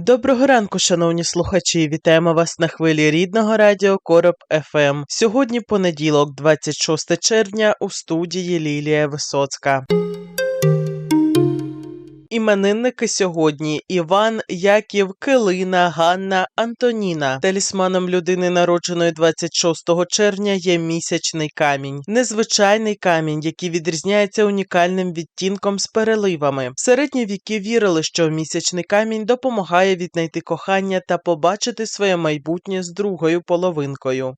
Доброго ранку, шановні слухачі. Вітаємо вас на хвилі рідного радіо Короб ФМ. Сьогодні понеділок, 26 червня, у студії Лілія Висоцька. Іменинники сьогодні Іван, Яків, Килина, Ганна, Антоніна. Талісманом людини, народженої 26 червня, є місячний камінь. Незвичайний камінь, який відрізняється унікальним відтінком з переливами. В середні віки вірили, що місячний камінь допомагає віднайти кохання та побачити своє майбутнє з другою половинкою.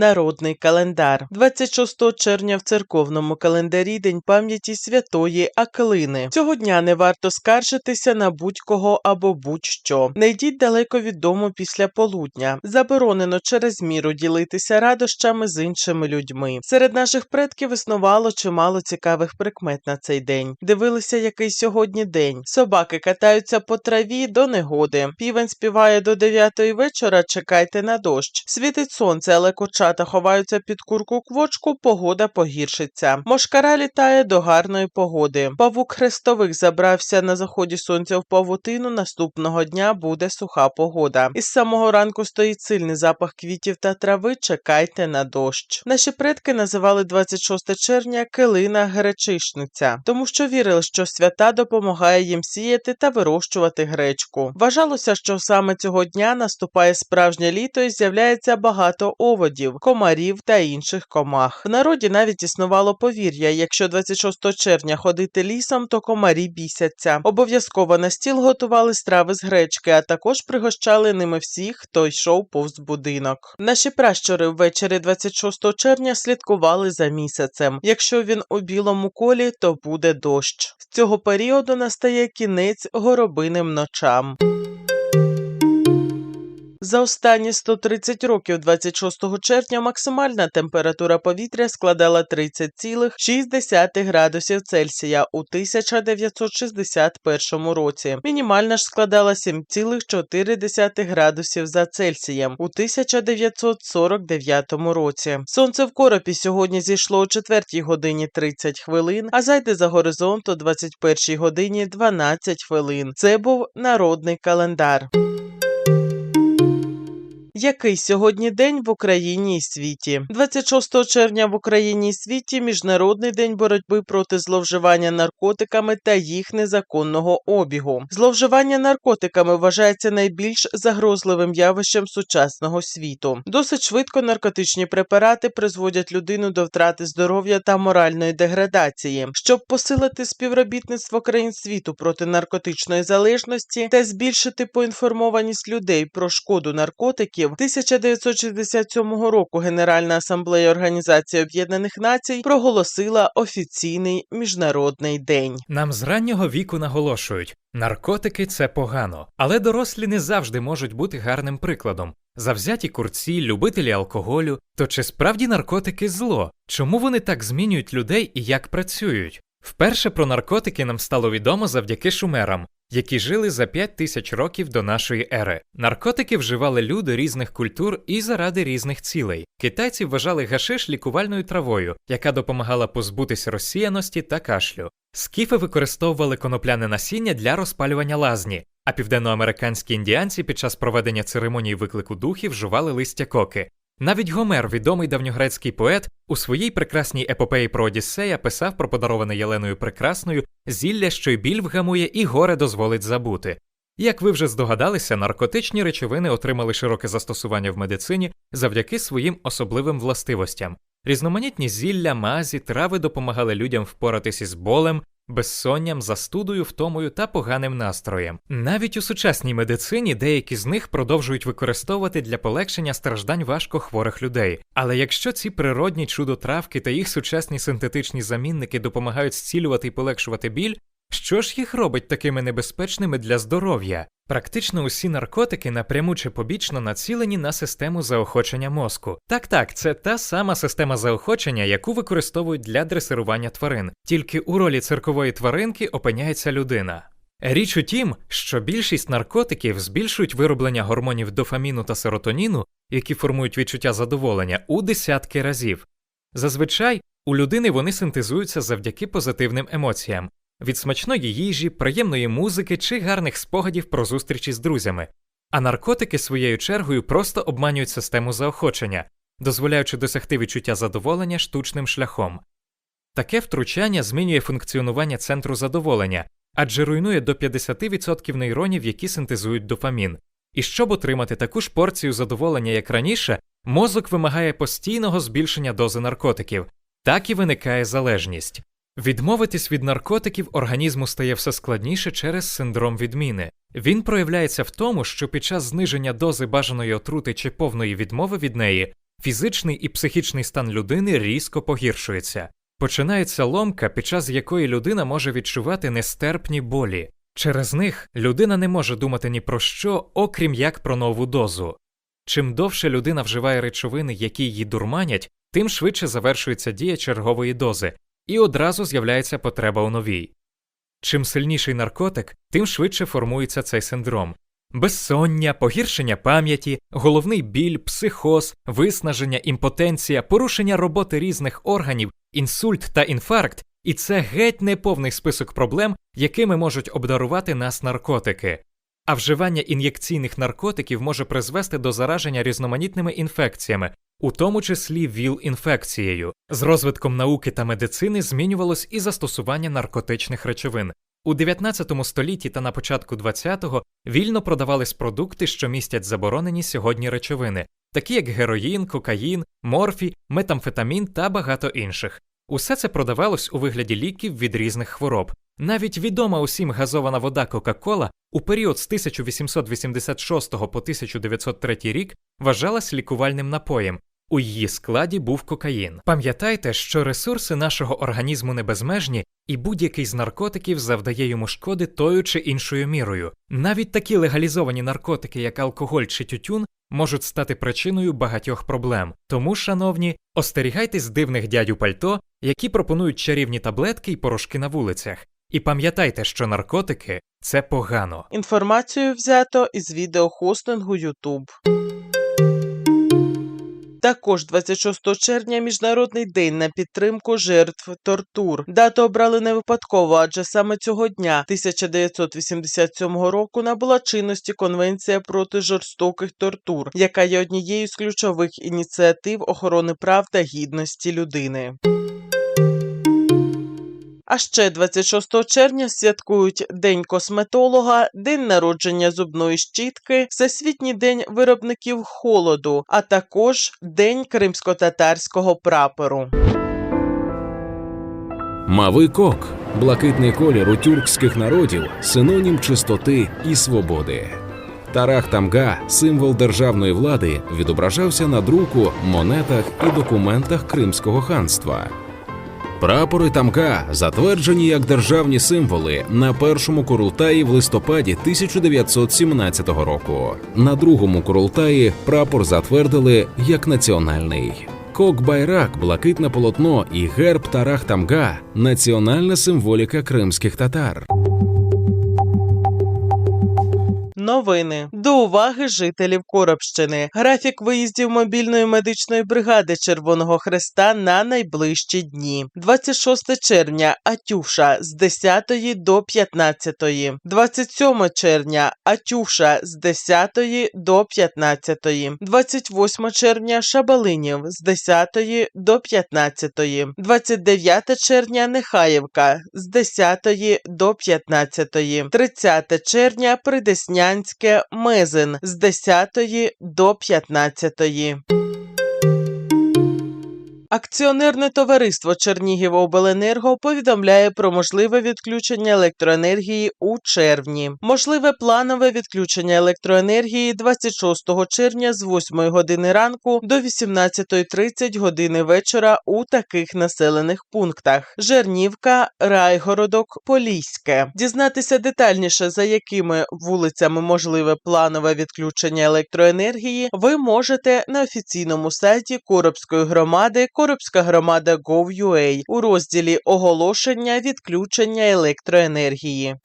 Народний календар 26 червня в церковному календарі День пам'яті святої Акелини. Цього дня не варто скаржитися на будь-кого або будь-що. Не йдіть далеко від дому після полудня. Заборонено через міру ділитися радощами з іншими людьми. Серед наших предків існувало чимало цікавих прикмет на цей день. Дивилися, який сьогодні день. Собаки катаються по траві до негоди. Півень співає до 9 вечора. Чекайте на дощ. Світить сонце, але кочата ховаються під курку квочку. Погода погіршиться. Мошкара літає до гарної погоди. Павук хрестовик забрався на заході сонця в павутину. Наступного дня буде суха погода. Із самого ранку стоїть сильний запах квітів та трави. Чекайте на дощ. Наші предки називали 26 червня килина гречишниця, тому що вірили, що свята допомагає їм сіяти та вирощувати гречку. Вважалося, що саме цього дня наступає справжнє літо і з'являється багато оводів, комарів та інших комах. В народі навіть існувало повір'я: якщо 26 червня ходити лісом, то комарі бісяться. Обов'язково на стіл готували страви з гречки, а також пригощали ними всіх, хто йшов повз будинок. Наші пращури ввечері 26 червня слідкували за місяцем. Якщо він у білому колі, то буде дощ. З цього періоду настає кінець горобиним ночам. За останні 130 років 26 червня максимальна температура повітря складала 30,6 градусів Цельсія у 1961 році. Мінімальна ж складала 7,4 градусів за Цельсієм у 1949 році. Сонце в коропі сьогодні зійшло о 4 годині 30 хвилин, а зайде за горизонт о 21 годині 12 хвилин. Це був народний календар. Який сьогодні день в Україні і світі? 26 червня в Україні і світі Міжнародний день боротьби проти зловживання наркотиками та їх незаконного обігу. Зловживання наркотиками вважається найбільш загрозливим явищем сучасного світу. Досить швидко наркотичні препарати призводять людину до втрати здоров'я та моральної деградації. Щоб посилити співробітництво країн світу проти наркотичної залежності та збільшити поінформованість людей про шкоду наркотиків. 1967 року Генеральна асамблея Організації Об'єднаних Націй проголосила офіційний міжнародний день. Нам з раннього віку наголошують, наркотики це погано, але дорослі не завжди можуть бути гарним прикладом. Завзяті курці, любителі алкоголю. То чи справді наркотики зло? Чому вони так змінюють людей і як працюють? Вперше про наркотики нам стало відомо завдяки шумерам, які жили за 5 тисяч років до нашої ери. Наркотики вживали люди різних культур і заради різних цілей. Китайці вважали гашиш лікувальною травою, яка допомагала позбутися розсіяності та кашлю. Скіфи використовували конопляне насіння для розпалювання лазні, а південноамериканські індіанці під час проведення церемонії виклику духів вживали листя коки. Навіть Гомер, відомий давньогрецький поет, у своїй прекрасній епопеї про Одіссея писав про подароване Єленою Прекрасною зілля, що й біль вгамує, і горе дозволить забути. Як ви вже здогадалися, наркотичні речовини отримали широке застосування в медицині завдяки своїм особливим властивостям. Різноманітні зілля, мазі, трави допомагали людям впоратися із болем, безсонням, застудою, втомою та поганим настроєм. Навіть у сучасній медицині деякі з них продовжують використовувати для полегшення страждань важкохворих людей. Але якщо ці природні чудотравки та їх сучасні синтетичні замінники допомагають зцілювати і полегшувати біль, Що ж їх робить такими небезпечними для здоров'я? Практично усі наркотики напряму чи побічно націлені на систему заохочення мозку. Так, так, це та сама система заохочення, яку використовують для дресирування тварин, тільки у ролі циркової тваринки опиняється людина. Річ у тім, що більшість наркотиків збільшують вироблення гормонів дофаміну та серотоніну, які формують відчуття задоволення, у десятки разів. Зазвичай у людини вони синтезуються завдяки позитивним емоціям від смачної їжі, приємної музики чи гарних спогадів про зустрічі з друзями. А наркотики своєю чергою просто обманюють систему заохочення, дозволяючи досягти відчуття задоволення штучним шляхом. Таке втручання змінює функціонування центру задоволення, адже руйнує до 50% нейронів, які синтезують дофамін. І щоб отримати таку ж порцію задоволення, як раніше, мозок вимагає постійного збільшення дози наркотиків, так і виникає залежність. Відмовитись від наркотиків організму стає все складніше через синдром відміни. Він проявляється в тому, що під час зниження дози бажаної отрути чи повної відмови від неї фізичний і психічний стан людини різко погіршується. Починається ломка, під час якої людина може відчувати нестерпні болі. Через них людина не може думати ні про що, окрім як про нову дозу. Чим довше людина вживає речовини, які її дурманять, тим швидше завершується дія чергової дози, і одразу з'являється потреба у новій. Чим сильніший наркотик, тим швидше формується цей синдром. Безсоння, погіршення пам'яті, головний біль, психоз, виснаження, імпотенція, порушення роботи різних органів, інсульт та інфаркт, і це геть не повний список проблем, якими можуть обдарувати нас наркотики. А вживання ін'єкційних наркотиків може призвести до зараження різноманітними інфекціями, у тому числі ВІЛ-інфекцією. З розвитком науки та медицини змінювалось і застосування наркотичних речовин. У 19 столітті та на початку 20-го вільно продавались продукти, що містять заборонені сьогодні речовини, такі як героїн, кокаїн, морфій, метамфетамін та багато інших. Усе це продавалось у вигляді ліків від різних хвороб. Навіть відома усім газована вода Кока-Кола у період з 1886 по 1903 рік вважалась лікувальним напоєм. У її складі був кокаїн. Пам'ятайте, що ресурси нашого організму не безмежні, і будь-який з наркотиків завдає йому шкоди тою чи іншою мірою. Навіть такі легалізовані наркотики, як алкоголь чи тютюн, можуть стати причиною багатьох проблем. Тому, шановні, остерігайтесь дивних дядю пальто, які пропонують чарівні таблетки й порошки на вулицях. І пам'ятайте, що наркотики це погано. Інформацію взято із відеохостингу YouTube. Також 26 червня Міжнародний день на підтримку жертв тортур. Дату обрали не випадково, адже саме цього дня 1987 року набула чинності Конвенція проти жорстоких тортур, яка є однією з ключових ініціатив охорони прав та гідності людини. А ще 26 червня святкують День косметолога, День народження зубної щітки, Всесвітній день виробників холоду, а також День кримсько-татарського прапору. Мавикок блакитний колір у тюркських народів, синонім чистоти і свободи. Тарах Тамга, символ державної влади, відображався на друку, монетах і документах Кримського ханства. Прапори тамка затверджені як державні символи на першому курултаї в листопаді 1917 року. На другому курултаї прапор затвердили як національний. Кок-байрак, блакитне полотно і герб Тарах Тамга національна символіка кримських татар. Новини до уваги жителів Коробщини. Графік виїздів мобільної медичної бригади Червоного Хреста на найближчі дні. 26 червня Атюша з 10 до 15. 27 червня Атюша з 10 до 15. 28 червня Шабалинів з 10 до 15. 29 червня Нехаєвка з 10 до 15. 30 червня Придеснянське Мизин з 10 до 15. Акціонерне товариство Чернігівобленерго повідомляє про можливе відключення електроенергії у червні. Можливе планове відключення електроенергії 26 червня з 8 години ранку до 18.30 години вечора у таких населених пунктах: Жернівка, Райгородок, Поліське. Дізнатися детальніше, за якими вулицями можливе планове відключення електроенергії, ви можете на офіційному сайті Коробської громади Коробська громада Gov.ua у розділі оголошення відключення електроенергії.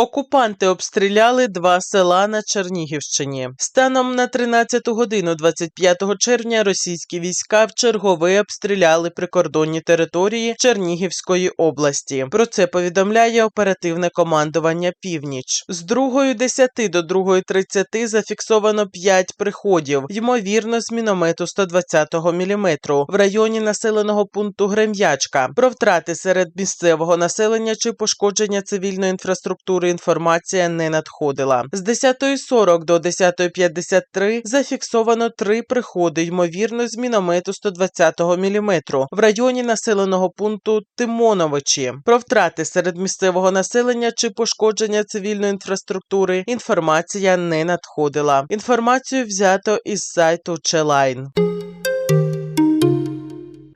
Окупанти обстріляли два села на Чернігівщині. Станом на 13 годину 25 червня російські війська в чергове обстріляли прикордонні території Чернігівської області. Про це повідомляє оперативне командування Північ. З 2.10 до 2.30 зафіксовано 5 приходів, ймовірно, з міномету 120 мм в районі населеного пункту Грем'ячка. Про втрати серед місцевого населення чи пошкодження цивільної інфраструктури інформація не надходила. З 10.40 до 10.53 зафіксовано три приходи, ймовірно, з міномету 120 мм в районі населеного пункту Тимоновичі. Про втрати серед місцевого населення чи пошкодження цивільної інфраструктури інформація не надходила. Інформацію взято із сайту Челайн.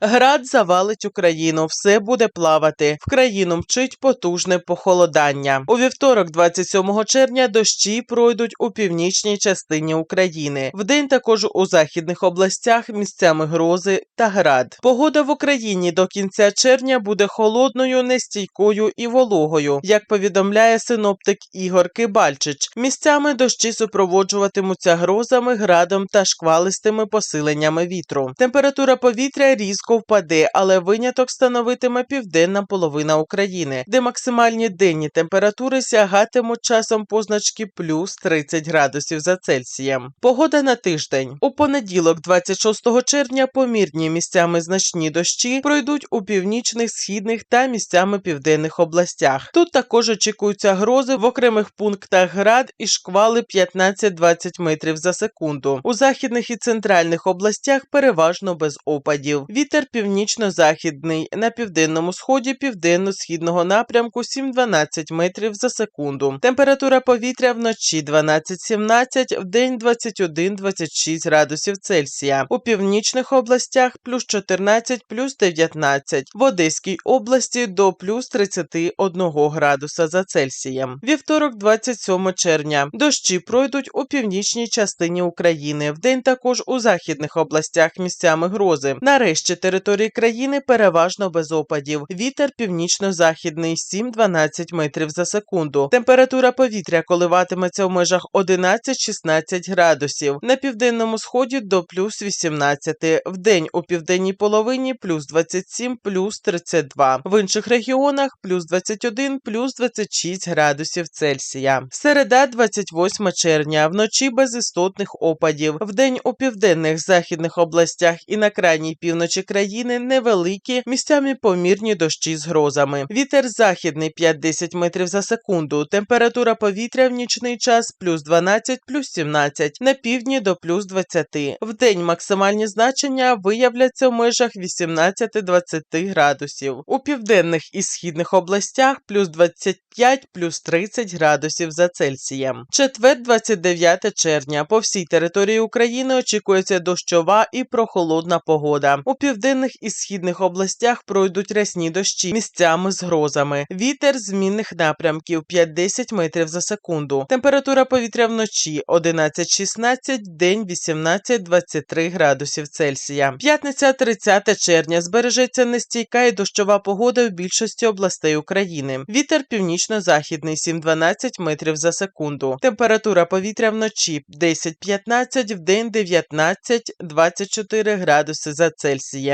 Град завалить Україну, все буде плавати. В країну мчить потужне похолодання. У вівторок, 27 червня, дощі пройдуть у північній частині України. Вдень також у західних областях місцями грози та град. Погода в Україні до кінця червня буде холодною, нестійкою і вологою, як повідомляє синоптик Ігор Кибальчич. Місцями дощі супроводжуватимуться грозами, градом та шквалистими посиленнями вітру. Температура повітря різко впаде, але виняток становитиме південна половина України, де максимальні денні температури сягатимуть часом позначки плюс 30 градусів за Цельсієм. Погода на тиждень. У понеділок, 26 червня, помірні місцями значні дощі пройдуть у північних, східних та місцями південних областях. Тут також очікуються грози в окремих пунктах град і шквали 15-20 метрів за секунду. У західних і центральних областях переважно без опадів. Вітер північно-західний на південному сході південно-східного напрямку 7-12 метрів за секунду. Температура повітря вночі 12-17, вдень 21-26 градусів Цельсія. У північних областях плюс 14, плюс 19. В Одеській області до плюс 31 градуса за Цельсієм. Вівторок, 27 червня. Дощі пройдуть у північній частині України. Вдень також у західних областях місцями грози. Нарешті території країни переважно без опадів. Вітер північно-західний 7-12 метрів за секунду. Температура повітря коливатиметься в межах 11-16 градусів. На південному сході до плюс 18. Вдень у південній половині плюс 27, плюс 32. В інших регіонах плюс 21, плюс 26 градусів Цельсія. Середа, 28 червня. Вночі без істотних опадів. Вдень у південних західних областях і на крайній півночі країни невеликі, місцями помірні дощі з грозами. Вітер західний 5-10 метрів за секунду. Температура повітря в нічний час плюс 12, плюс 17. На півдні до плюс 20. Вдень максимальні значення виявляться в межах 18-20 градусів. У південних і східних областях плюс 25, плюс 30 градусів за Цельсієм. Четвер, 29 червня. По всій території України очікується дощова і прохолодна погода. У південних і східних областях пройдуть рясні дощі місцями з грозами. Вітер змінних напрямків 5-10 метрів за секунду. Температура повітря вночі 11-16, день 18-23 градусів Цельсія. П'ятниця 30 червня збережеться нестійка і дощова погода в більшості областей України. Вітер північно-західний 7-12 метрів за секунду. Температура повітря вночі 10-15, вдень 19-24 градуси за Цельсієм.